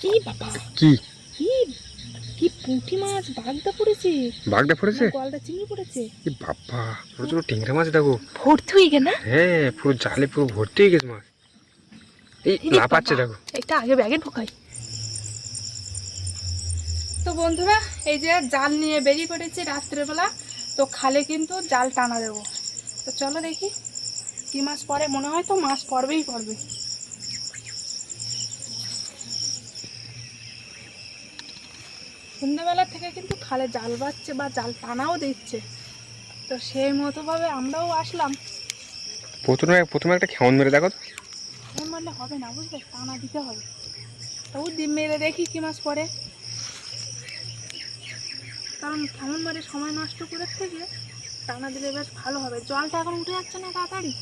কি বাবা? কি? কি কি পুঁটি মাছ? বাগদা পড়েছে। বাঘটা পড়েছে? গলদা চিংড়ি পড়েছে। এই বাবা ছোট ছোট টেংরা মাছ দেখো। ভর্তি হয়ে গে না? হ্যাঁ পুরো জালে পুরো ভর্তি হয়ে গেছে মাছ। এই এই রে লাফাচ্ছে বাবা, দেখো। এটা আগে ব্যাগে ঢোকাই। তো বন্ধুরা এই যে জাল নিয়ে বেরিয়ে পড়েছি রাত্রেবেলা তো খালে কিন্তু জাল টানা দেবো। তো চলো দেখি কি মাছ পরে মনে হয় তো মাছ পড়বেই পড়বে। সন্ধ্যাবেলা থেকে কিন্তু খালে জাল বাচ্ছে বা জাল টানাও দিচ্ছে। তো সেই মতোভাবে আমরাও আসলাম। প্রথমে প্রথমে একটা খেমন মেরে দেখো তো। ফোন মারলে হবে না বুঝলে? টানা দিতে হবে। তবু ডিম মেরে দেখি কি মাছ পরে কারণ কেমন মারে সময় নষ্ট করে থেকে টানা দিলে বেশ ভালো হবে। জলটা এখন উঠে যাচ্ছে না তাড়াতাড়ি?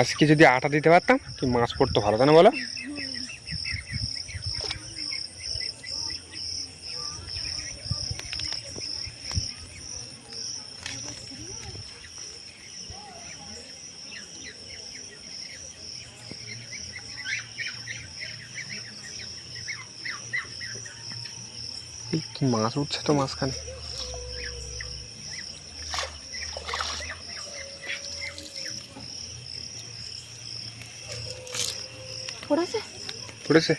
আজকে যদি আটা দিতে পারতাম, কি মাছ পড়তো ভালো, তাই না বলো? মাছ উঠছে তো মাঝখানে পড়েছে পড়েছে?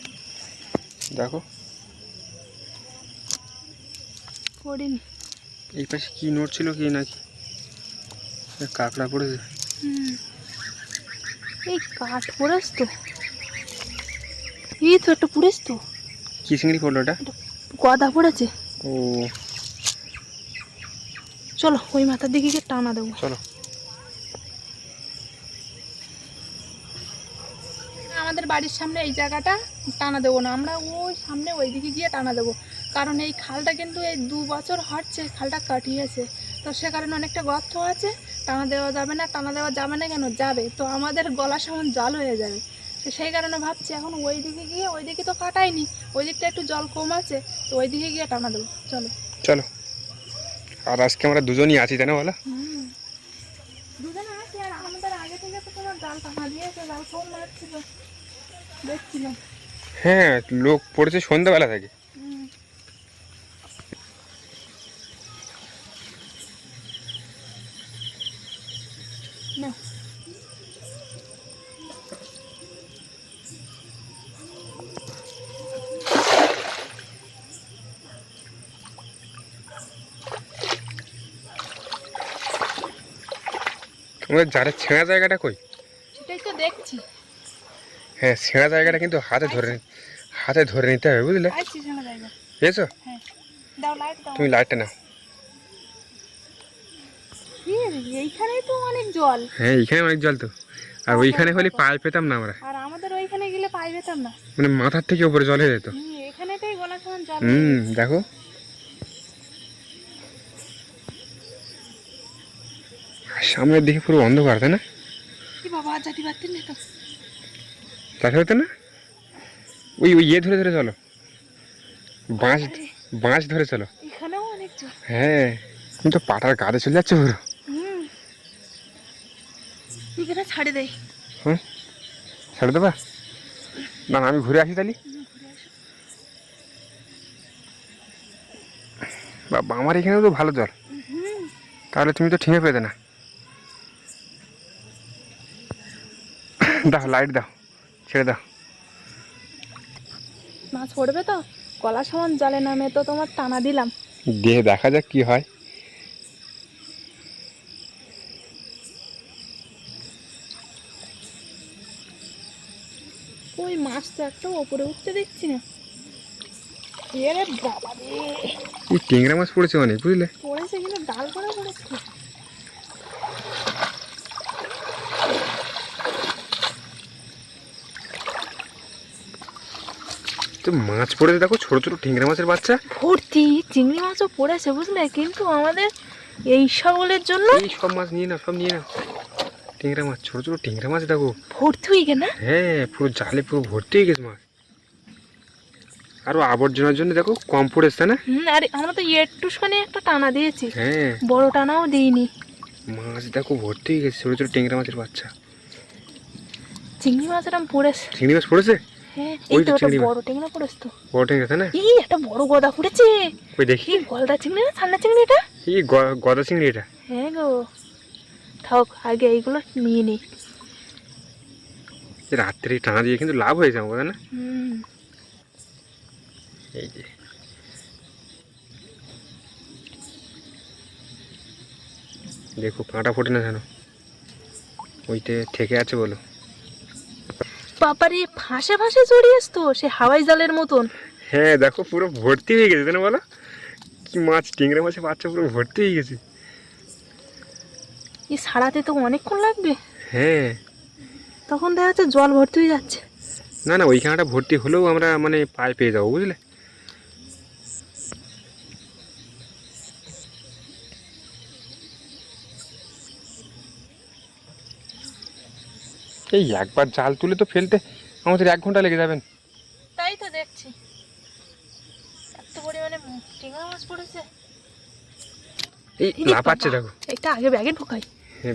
দেখো। পড়িনি। এই পাশে কি নোট ছিল কি নাকি? কাঁকড়া পড়েছে। এই কাঠ পড়েছ তো। এই তো একটা পড়েছ তো। কি চিংড়ি পড়ল ওটা? গদা পড়েছে। ও। চলো ওই মাথার দিকে টানা দেবো। চলো। আমাদের বাড়ির সামনে এই জায়গাটা টানা দেবো না। আমরা ওই সামনে ওই দিকে গিয়ে টানা দেবো। কারণ এই খালটা কিন্তু এই দু বছর হচ্ছে খালটা কাটিয়েছে। তো সে কারণে অনেকটা গর্ত আছে টানা দেওয়া যাবে না টানা দেওয়া যাবে না কেন? যাবে। তো আমাদের গলা সমান জল হয়ে যাবে। তো সেই কারণে ভাবছি এখন ওই দিকে গিয়ে ওই দিকে তো কাটাইনি ওই দিকটা একটু জল কম আছে তো ওই দিকে গিয়ে টানা দেবো। চলো। চলো। আর আজকে আমরা দুজনই আছি তাই না বলো? দুজনে আছি আর আমাদের আগে থেকে তো তোমার জাল টানা দিয়েছে জাল কম মারছিল। হ্যাঁ লোক পড়েছে সন্ধ্যাবেলা থেকে। আমাদের যারের ছেঁড়া জায়গাটা কই? সেটাই তো দেখছি। হ্যাঁ ছেঁড়া জায়গাটা কিন্তু হাতে ধরে হাতে ধরে নিতে হবে বুঝলে? হ্যাঁ। তুমি লাইটটা নাও। এইখানেই তো অনেক জল। হ্যাঁ এইখানে অনেক জল তো। আর ওইখানে হলে পায়ে পেতাম না আমরা। আর আমাদের ওইখানে গেলে পাই পেতাম না। মানে মাথার থেকে উপরে জল হয়ে যেত। হুম, গলা সমান জল হুম দেখো। সামনের দিকে পুরো অন্ধকার তাই না? বাবা যেতে পারতেন না তো। তাতে হতো না? ওই ওই ইয়ে ধরে ধরে চলো। বাঁশ বাঁশ ধরে চলো। হ্যাঁ তুমি তো পাটার গাড়ে চলে যাচ্ছে পুরো। ছাড়ে দেয় হ্যাঁ ছেড়ে দেবা? না না আমি ঘুরে আসি তাহলে। বাবা আমার এখানেও তো ভালো জল। তাহলে তুমি তো ঠিমে পেতে না দাও লাইট দাও। ছেড়ে দাও। মাছ পড়বে তো? গলা সমান জলে নামে তো তোমার টানা দিলাম। দিয়ে দেখা যাক কি হয়। ওই মাছ তো একটা ওপরে উঠতে দেখছি না। এরে বাবা রে এই টেংরা মাছ পড়েছে অনেক বুঝলে? পড়েছে কিন্তু ডাল করে পড়েছে। তো মাছ পড়েছে দেখো ছোট ছোট টেংরা মাছের বাচ্চা। ভর্তি চিংড়ি মাছও পড়েছে বুঝলে? কিন্তু আমাদের এই সকলের জন্য এই সব মাছ নিয়ে নাও সব নিয়ে নাও। টেংরা মাছ ছোট ছোট টেংরা মাছ দেখো। ভর্তি হয়ে গে না? হ্যাঁ পুরো জালে পুরো ভর্তি হয়ে গেছে মাছ। আরও আবর্জনার জন্য দেখো কম পড়েছে না? আর আমরা তো একটুখানি একটা টানা দিয়েছি। হ্যাঁ। বড় টানাও দিইনি। মাছ দেখো ভর্তি হয়ে গেছে ছোটো ছোটো টেংরা মাছের বাচ্চা। চিংড়ি মাছ এরম পড়েছে চিংড়ি মাছ পড়েছে? হ্যাঁ এই তো তো একটা চিংড়ি মাছ। বড় টেংরা পড়েছে তো। বড় টেংরা তাই না? এই একটা বড় গদা পড়েছে ওই দেখি। গলদা চিংড়ি না ঠান্ডা চিংড়িটা এই গদা চিংড়ি এটা। হ্যাঁ গো। থাক আগে এইগুলো নিয়ে নিই এই রাত্রে টানা দিয়ে কিন্তু লাভ হয়েছে আমার না? এই যে। দেখো কাঁটা ফোটে না কেন ওইতে ঠেকে আছে বলো। বাবারে ফাঁসে ফাঁসে জড়িয়েছ তো সে হাওয়াই জালের মতন। হ্যাঁ দেখো পুরো ভর্তি হয়ে গেছে তাই বলো? কি মাছ টিংরা মাছের বাচ্চা পুরো ভর্তি হয়ে গেছে। এই সারাতে তো অনেকক্ষণ লাগবে। হ্যাঁ। তখন দেখা যাচ্ছে জল ভর্তি হয়ে যাচ্ছে। না না ওইখানটা ভর্তি হলেও আমরা মানে পায়ে পেয়ে যাব বুঝলে? এই একবার জাল তুলে তো ফেলতে আমাদের এক ঘণ্টা লেগে যাবেন। তাই তো দেখছি। এত পরিমাণে টিঙা মাছ পড়েছে। এই এই রে লাফাচ্ছে বাবা, দেখো। এটা আগে ব্যাগে ঢোকাই।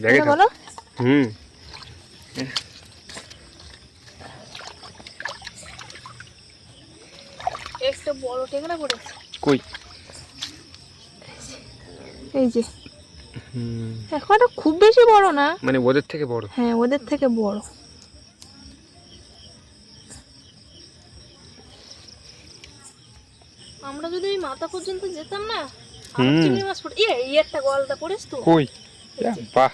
ব্যাগে বলো। হুম। একটা বড় টেংরা পড়েছে কই? এই যে। এখন খুব বেশি বড় না। মানে ওদের থেকে বড়? হ্যাঁ ওদের থেকে বড়। আমরা যদি মাথা পর্যন্ত যেতাম না আর চিংড়ি মাছ পড়ে এই এই একটা গলদা পড়েছ তো। কই? এই ইয়া, যে, বাহ।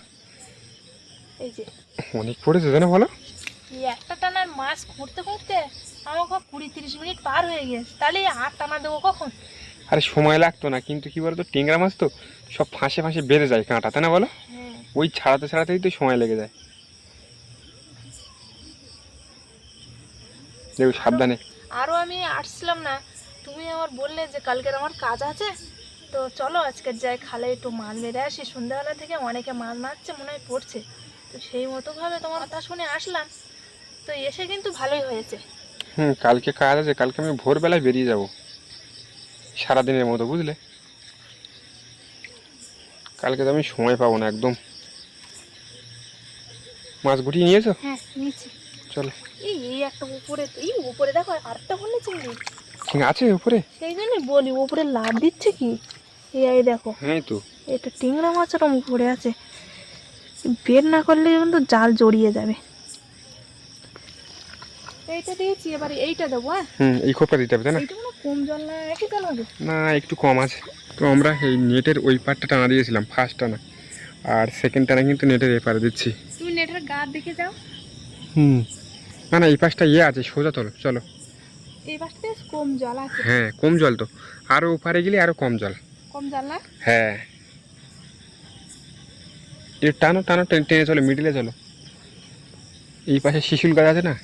এই যে। অনেক পড়েছে তাই বলো? এই একটা টানার মাছ খুঁড়তে খুঁড়তে আমাকে কুড়ি তিরিশ মিনিট পার হয়ে গেছে। তাহলে আর টানা দেবো কখন? আরে সময় লাগতো না কিন্তু কি বলতো টেংরা মাছ তো সব ফাঁসে ফাঁসে বেড়ে যায় কাঁটা তাই না বলো? ওই ছাড়াতে ছাড়াতেই তো সময় লেগে যায়। দেখো সাবধানে। আরও আমি আসছিলাম না। তুমি আমার বললে যে কালকের আমার কাজ আছে। তো চলো আজকের যাই খালে একটু মাছ মেরে আসি। সন্ধ্যাবেলা থেকে অনেকে মাছ মারছে মনে হয় পড়ছে। তো সেই মতোভাবে তোমার কথা শুনে আসলাম। তো এসে কিন্তু ভালোই হয়েছে। হুম কালকে কাজ আছে কালকে আমি ভোরবেলায় বেরিয়ে যাব। সারাদিনের মতো বুঝলে? কালকে তো আমি সময় পাবো না একদম। মাছ গুটিয়ে নিয়েছো? হ্যাঁ নিয়েছি। চলো। এই এই একটা উপরে এই উপরে দেখো চিংড়ি। আছে উপরে? সেই বলি উপরে লাভ দিচ্ছে কি? এই দেখো হ্যাঁ তো। এটা টিংরা মাছ উপরে আছে। বের না করলে কিন্তু জাল জড়িয়ে যাবে। এইটা দিয়েছি এবার এইটা দেবো হ্যাঁ? হুম এই খোপটা দিতে হবে তাই না? কম জল না একই জল হবে? না একটু কম আছে। তো আমরা এই নেটের ওই পাটটা টানা দিয়েছিলাম ফার্স্ট টানা। আর সেকেন্ড টানা কিন্তু নেটের এপারে দিচ্ছি। তুমি নেটের গা দিকে যাও। হুম। না না এই পাশটা ইয়ে আছে সোজা তোলো চলো। এই পাশে কম জল আছে। হ্যাঁ কম জল তো। আরও ওপারে গেলে আরও কম জল। কম জল না? হ্যাঁ। এর টানো টানো টেনে টেনে চলো মিডিলে চলো। এই পাশে শিশুল গাছ আছে না?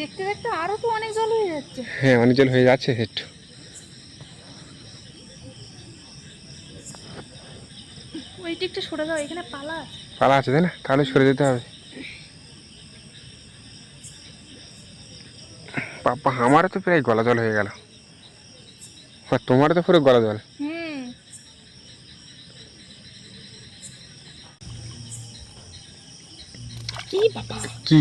দেখতে দেখতে আরও তো অনেক জল হয়ে যাচ্ছে। হ্যাঁ অনেক জল হয়ে যাচ্ছে একটু ওই দিকটা সরে যাও এখানে পালা আছে। পালা আছে তাই না? তাহলে সরে যেতে হবে। বাবা আমারও তো প্রায় গলা জল হয়ে গেল। আর তোমারও তো পুরো গলা জল। হুম। কি বাবা? কি?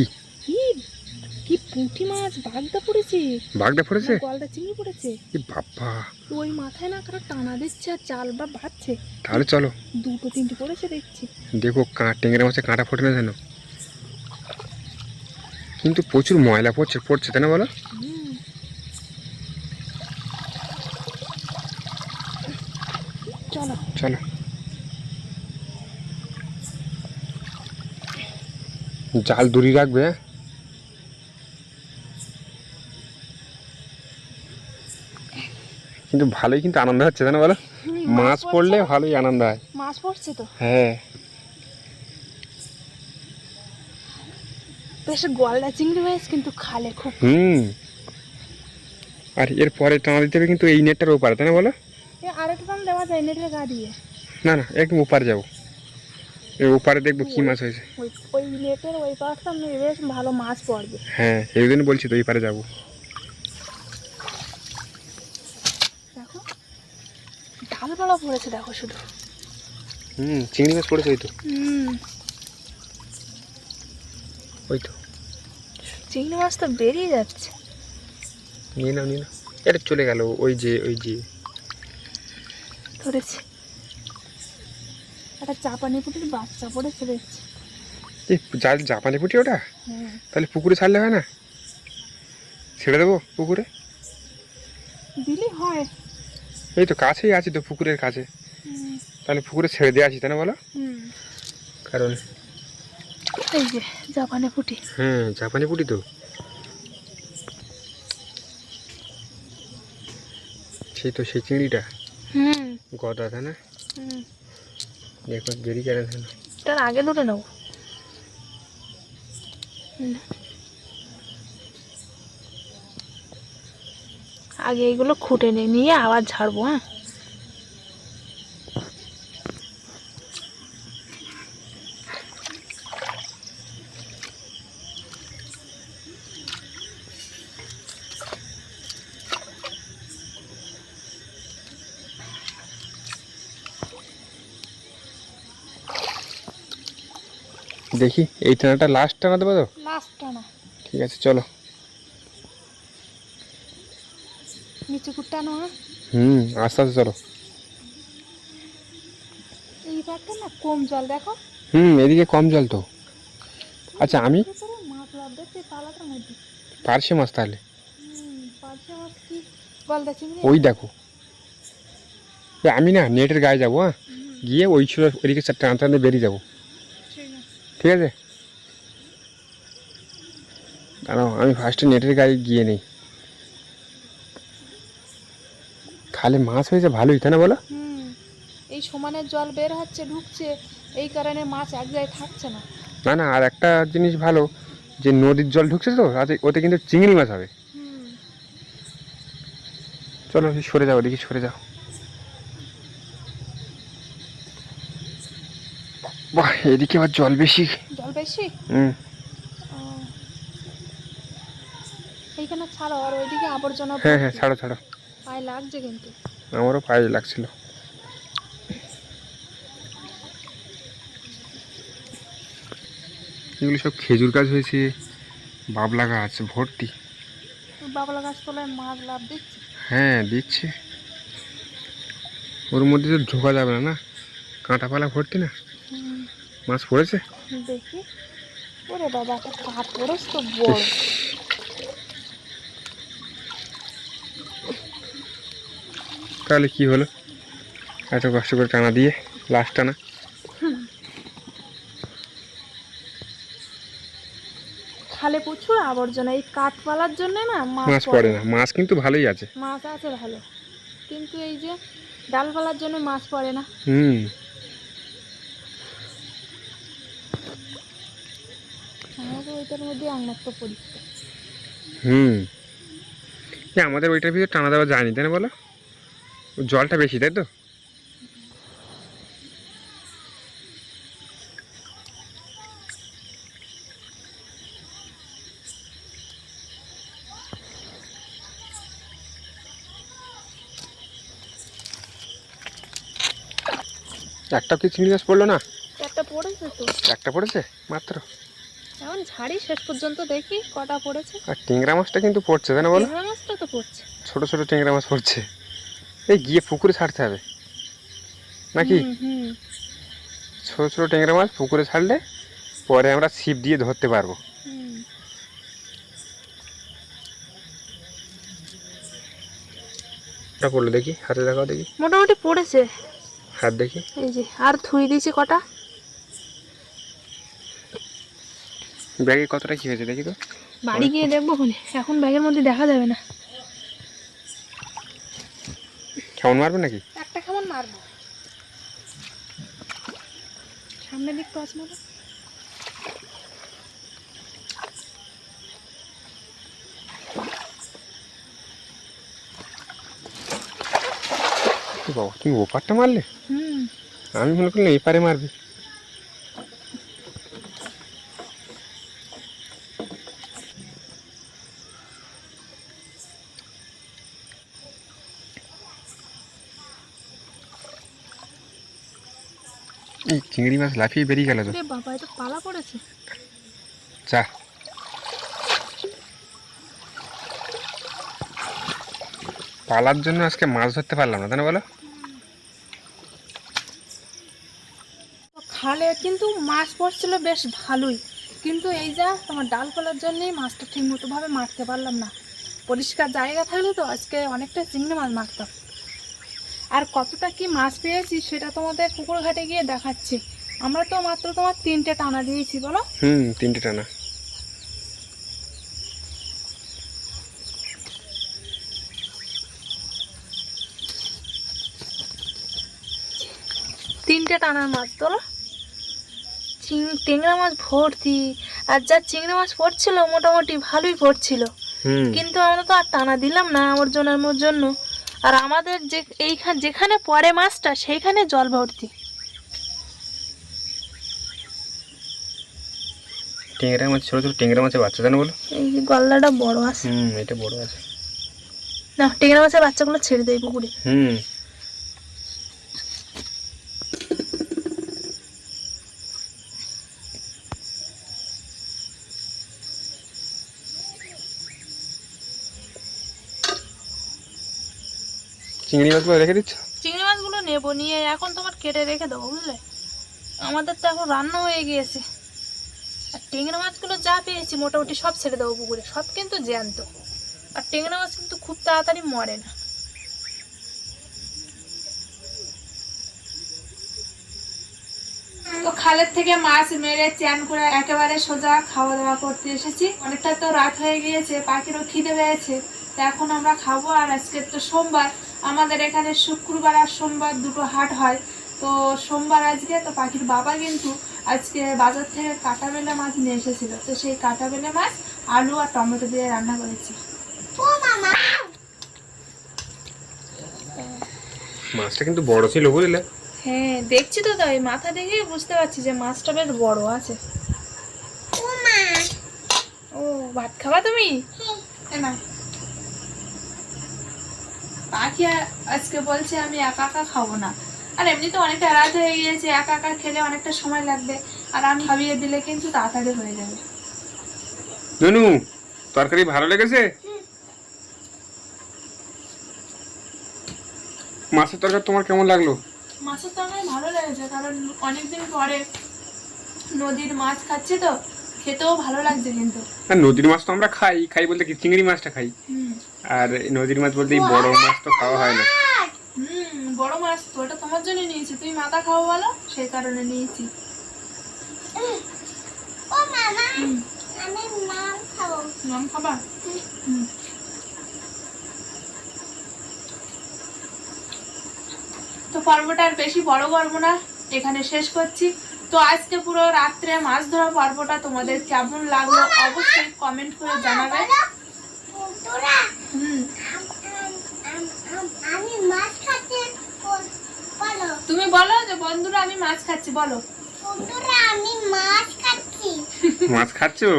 পুঁটি মাছ বাগদা পড়েছে। বাঘটা পড়েছে? গলদা চিংড়ি পড়েছে। কি বাবা ওই মাথায় না কারও টানা দিচ্ছে আর জাল বা বাঁধছে। তাহলে চলো। দুটো তিনটে পড়েছে দেখছি। দেখো কা টেঙ্গের মাছে কাঁটা ফোটে না যেন? কিন্তু প্রচুর ময়লা পড়ছে পড়ছে তাই না বলো? চলো। চলো। জাল দূরি রাখবে হ্যাঁ? কিন্তু ভালোই কিন্তু আনন্দ হচ্ছে তাই না বলো? মাছ পড়লে? ভালোই আনন্দ হয়। মাছ পড়ছে তো? হ্যাঁ। বেশ গলদা চিংড়ি মাছ কিন্তু খালে খুব হুম। আর এর পরে টানা দিতে হবে কিন্তু এই নেটটার ওপারে তাই না বলো? এ আরেকটা দাম দেওয়া যায় নেটের গা দিয়ে। না না একদম ওপারে যাব। এই ওপারে দেখব কি মাছ হয়েছে। ওই ওই নেটের ওই পাশটা বেশ ভালো মাছ পড়বে। হ্যাঁ এই জন্য বলছি তো ওই পারে যাব দেখো ডালপালা পড়েছে দেখো শুধু। হুম চিংড়ি মাছ পড়েছে ওই তো। হুম। ওই তো। চিংড়ি মাছ তো বেরিয়ে যাচ্ছে। নিয়ে নাও নিয়ে নাও। এটা চলে গেল ওই যে ওই যে। ধরেছে। একটা চাপানি পুটির বাচ্চা পড়েছে দেখছি। এই জাল জাপানি পুঁটি ওটা? তাহলে পুকুরে ছাড়লে হয় না? ছেড়ে দেবো পুকুরে? দিলে হয়। এই তো কাছেই আছি তো পুকুরের কাছে। তাহলে পুকুরে ছেড়ে দিয়ে আসি তাই না বলো? কারণ এই যে জাপানি পুটি। হ্যাঁ জাপানি পুঁটি তো। সেই তো সেই চিংড়িটা। হুম। গদা তাই না? দেখো বেরিয়ে গেলে না তার আগে ধরে নেব হুম। আগে এগুলো খুঁটে নিয়ে নিয়ে আবার ঝাড়বো হ্যাঁ? দেখি এই টানাটা লাস্ট টানা দেবো তো লাস্টটা না ঠিক আছে চলো। নিচে কুটটানো হ্যাঁ? হুম আস্তে আস্তে চলো। এই পাটটা না কম জল দেখো। হুম এদিকে কম জল তো। আচ্ছা আমি? মাছ তাহলে? পার্শে মাছ চিংড়ি ওই দেখো। আমি না নেটের গায়ে যাব হ্যাঁ? গিয়ে ওই ছিল ওইদিকে টানতে টানতে বেরিয়ে যাব। ঠিক আছে ঠিক আছে? দাঁড়াও আমি ফার্স্টে নেটের গায়ে গিয়ে নেই। খালে মাছ হয়েছে ভালোই তাই না বলো? এই সমানের জল বের হচ্ছে ঢুকছে এই কারণে মাছ এক জায়গায় থাকছে না। না না আর একটা জিনিস ভালো যে নদীর জল ঢুকছে তো তাতে ওতে কিন্তু চিংড়ি মাছ হবে। চলো সরে যাও দেখি সরে যাও। বাহ এদিকে আবার জল বেশি। জল বেশি? হুম। এইখানে ছাড়ো আর ওইদিকে আবর্জনা হ্যাঁ হ্যাঁ ছাড়ো ছাড়ো। পায়ে লাগছে কিন্তু। আমারও পায়ে লাগছিল। এগুলো সব খেজুর গাছ হয়েছে বাবলা গাছ ভর্তি। বাবলা গাছ তলায় মাছ লাভ দিচ্ছে? হ্যাঁ দিচ্ছে। ওর মধ্যে তো ঢোকা যাবে না না? কাঁটাপালা ভর্তি না? মাছ পড়েছে? দেখি। ওরে বাবা কাঠ পড়েছ তো বড়। তাহলে কি হলো? এত কষ্ট করে টানা দিয়ে লাস্ট টানা। খালে প্রচুর আবর্জনা এই কাঠ পালার জন্য না মাছ পড়ে না মাছ কিন্তু ভালোই আছে। মাছ আছে ভালো। কিন্তু এই যে ডালপালার জন্য মাছ পড়ে না। হুম। আমাদের ওইটার মধ্যে একমাত্র পরিষ্কার হুম। আমাদের ওইটার ভিতরে টানা দেওয়া যায়নি তাই না বলো? জলটা বেশি তাই তো? একটা কি চিংড়ি মাছ পড়ল না? একটা পড়েছে তো। একটা পড়েছে? মাত্র? এখন ঝাড়ি শেষ পর্যন্ত দেখি কটা পড়েছে। আর টিংরা মাছটা কিন্তু পড়ছে তাই না বলো? ট্যাংরা মাছটা তো পড়ছে। ছোট ছোট টেংরা মাছ পড়ছে। এই গিয়ে পুকুরে ছাড়তে হবে। নাকি? ছোট ছোট টেংরা মাছ পুকুরে ছাড়লে পরে আমরা ছিপ দিয়ে ধরতে পারব। ওটা পড়ল দেখি হাতে দেখাও দেখি। মোটামুটি পড়েছে। হাত দেখি। এই যে আর থুই দিয়েছি কটা। ব্যাগে কতটা কি হয়েছে দেখি তো? বাড়ি গিয়ে দেখব খুনি এখন ব্যাগের মধ্যে দেখা যাবে না। কেমন মারবে নাকি? একটা কেমন মারবো? সামনে দিক টস মারো বাবা তুমি ওপারটা মারলে? আমি মনে করলাম এপারে পারে মারবি। এই চিংড়ি মাছ লাফিয়ে বেরিয়ে গেল তো। বাবা এটা পালা পড়েছে পালার জন্য আজকে মাছ ধরতে পারলাম না তাই না বলো? খালে কিন্তু মাছ পড়ছিল বেশ ভালোই। কিন্তু এই যা তোমার ডাল ফেলার জন্যই মাছটা ঠিক মতো ভাবে মারতে পারলাম না। পরিষ্কার জায়গা থাকলে তো আজকে অনেকটা চিংড়ি মাছ মারতাম। আর কতটা কি মাছ পেয়েছি সেটা তোমাদের পুকুর ঘাটে গিয়ে দেখাচ্ছি। আমরা তো মাত্র তোমার তিনটে টানা দিয়েছি বলো? হুম তিনটে টানা। তিনটে টানার মাছ তোলো চিং- টেংরা মাছ ভর্তি। আর যা চিংড়ি মাছ পড়ছিল মোটামুটি ভালোই পড়ছিল। কিন্তু আমরা তো আর টানা দিলাম না আবর্জনার জন্য। আর আমাদের যে এইখান যেখানে পড়ে মাছটা সেইখানে জল ভর্তি। টেংরা মাছ ছোট ছোট টেংরা মাছের বাচ্চা জানো বলো? এই গলদাটা বড় আছে। হুম এটা বড় আছে। না টেংরা মাছের বাচ্চাগুলো ছেড়ে দেয় পুকুরে। হুম। চিংড়ি মাছগুলো রেখে দিচ্ছ? চিংড়ি মাছগুলো নেব, নিয়ে এখন তোমার কেটে রেখে দেবো, বুঝলে? আমাদের তো এখন রান্না হয়ে গিয়েছে। আর টেংরা মাছগুলো যা পেয়েছি মোটামুটি সব ছেড়ে দেবো পুকুরে, সব কিন্তু জ্যান্ত। আর টেংরা মাছ কিন্তু খুব তাড়াতাড়ি মরে না। তো খালের থেকে মাছ মেরে চ্যান করে একেবারে সোজা খাওয়া দাওয়া করতে এসেছি। অনেকটা তো রাত হয়ে গিয়েছে, পাখিরও খিদে পেয়েছে। তো এখন আমরা খাব, আর আজকে তো সোমবার। আমাদের এখানে শুক্রবার আর সোমবার দুটো হাট হয়। তো সোমবার আজকে তো পাখির বাবা কিন্তু আজকে বাজার থেকে কাটা বেলে মাছ নিয়ে এসেছিল। তো সেই কাটা বেলে মাছ আলু আর টমেটো দিয়ে রান্না করেছি। মাছটা কিন্তু বড় ছিল বুঝলে? হ্যাঁ দেখছি তো তাই। মাথা দেখে বুঝতে পারছি যে মাছটা বেশ বড় আছে। ও ভাত খাবা তুমি? না পাখি আজকে বলছে আমি একা একা খাব না। আর এমনি তো অনেকটা রাত হয়ে গিয়েছে একা একা খেলে অনেকটা সময় লাগবে। আর আমি খাবিয়ে দিলে কিন্তু তাড়াতাড়ি হয়ে যাবে। ননু তরকারি ভালো লেগেছে? মাছের তরকারি তোমার কেমন লাগল? মাছের তরকারি ভালো লেগেছে কারণ অনেকদিন পরে নদীর মাছ খাচ্ছি তো খেতেও ভালো লাগছে কিন্তু। আর নদীর মাছ তো আমরা খাই খাই বলতে কি চিংড়ি মাছটা খাই। আর নদীর মাছ বলতে বড় মাছ তো খাওয়া হয় না। হুম বড় মাছ তো ওটা তোমার জন্য নিয়েছি। তুমি মাথা খাও বলো সেই কারণে নিয়েছি। হুম, নাম খাবা। হুম। তো পর্বটা আর বেশি বড় করব না এখানে শেষ করছি। তো আজকে পুরো রাত্রে মাছ ধরা পর্বটা তোমাদের কেমন লাগল অবশ্যই কমেন্ট করে জানাবে। হুম। আমি মাছ খাচ্ছি বলো তুমি বলো যে বন্ধুরা আমি মাছ খাচ্ছি বলো। বন্ধুরা আমি মাছ খাচ্ছি? মাছ খাচ্ছো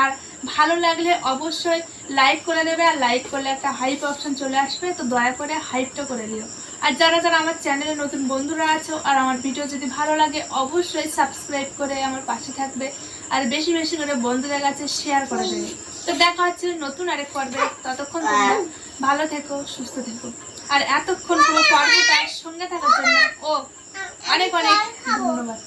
আর ভালো লাগলে অবশ্যই লাইক করে দেবে আর লাইক করলে একটা হাইপ অপশন চলে আসবে তো দয়া করে হাইপটা করে দিও। আর যারা যারা আমার চ্যানেলে নতুন বন্ধুরা আছো আর আমার ভিডিও যদি ভালো লাগে অবশ্যই সাবস্ক্রাইব করে আমার পাশে থাকবে। আর বেশি বেশি করে বন্ধুদের কাছে শেয়ার করে দেবে। তো দেখা হচ্ছে নতুন আরেক পর্বে। ততক্ষণ তোমরা ভালো থেকো সুস্থ থেকো। আর এতক্ষণ পুরো পর্বটার সঙ্গে থাকার জন্য ও অনেক অনেক ধন্যবাদ।